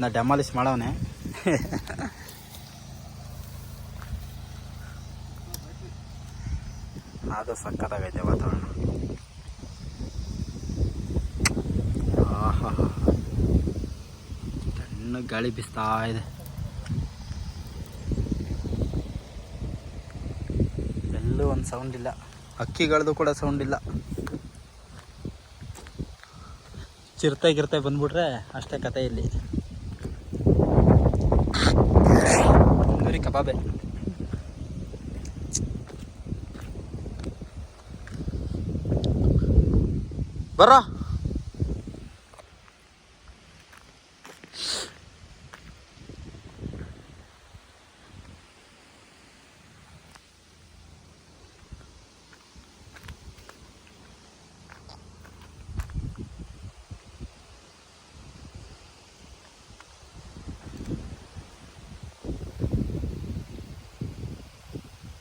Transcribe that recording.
ಇದನ್ನ ಡೆಮಾಲಿಶ್ ಮಾಡವನೆ. ಅದು ಸಕ್ಕತ್ತಾಗೈತೆ ವಾತಾವರಣ. ಆಹಾ ಗಾಳಿ ಬಿಸ್ತಾ ಇದೆ. ಎಲ್ಲೂ ಒಂದು ಸೌಂಡ್ ಇಲ್ಲ. ಹಕ್ಕಿಗಳದ್ದು ಕೂಡ ಸೌಂಡ್ ಇಲ್ಲ. ಚಿರತೆ ಗಿರ್ತೆ ಬಂದ್ಬಿಟ್ರೆ ಅಷ್ಟೇ ಕತೆ ಇಲ್ಲಿ. Ça va bien.